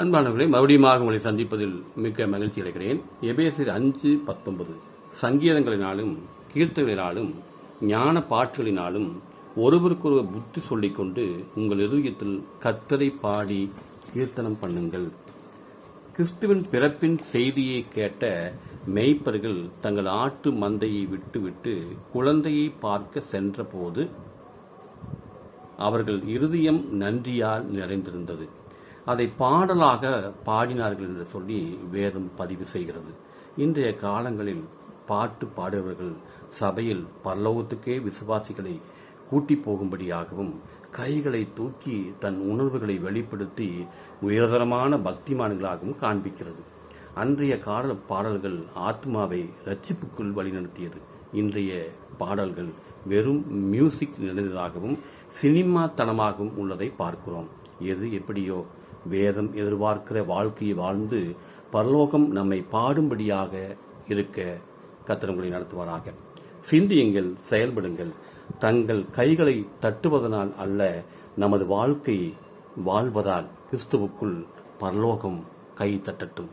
அன்பானவர்களே மறுபடியும் உங்களை சந்திப்பதில் மிக்க மகிழ்ச்சி அடைகிறேன். எபேசியர் அஞ்சு பத்தொன்பது. சங்கீதங்களினாலும் கீர்த்தங்களினாலும் ஞான பாட்டுகளினாலும் ஒருவருக்கொருவர் புத்தி சொல்லிக்கொண்டு உங்கள் இருதயத்தில் கத்தரை பாடி கீர்த்தனம் பண்ணுங்கள். கிறிஸ்துவின் பிறப்பின் செய்தியை கேட்ட மெய்ப்பர்கள் தங்கள் ஆட்டு மந்தையை விட்டுவிட்டு குழந்தையை பார்க்க சென்றபோது அவர்கள் இருதயம் நன்றியால் நிறைந்திருந்தது. அதை பாடலாக பாடினார்கள் என்று சொல்லி வேதம் பதிவு செய்கிறது. இன்றைய காலங்களில் பாட்டு பாடுபவர்கள் சபையில் பல்லவத்துக்கே விசுவாசிகளை கூட்டி போகும்படியாகவும் கைகளை தூக்கி தன் உணர்வுகளை வெளிப்படுத்தி உயர்தரமான பக்திமான்களாகவும் காண்பிக்கிறது. அன்றைய கால பாடல்கள் ஆத்மாவை ரட்சிப்புக்குள் வழிநடத்தியது. இன்றைய பாடல்கள் வெறும் மியூசிக் நிறைந்ததாகவும் சினிமா தனமாகவும் உள்ளதை பார்க்கிறோம். எது எப்படியோ வேதம் எதிர்பார்க்கிற வாழ்க்கையை வாழ்ந்து பரலோகம் நம்மை பாடும்படியாக இருக்க கத்திரங்களை நடத்துவாராக. சிந்தியுங்கள் செயல்படுங்கள். தங்கள் கைகளை தட்டுவதனால் அல்ல நமது வாழ்க்கை வாழ்வதால் கிறிஸ்துவுக்குள் பரலோகம் கை தட்டட்டும்.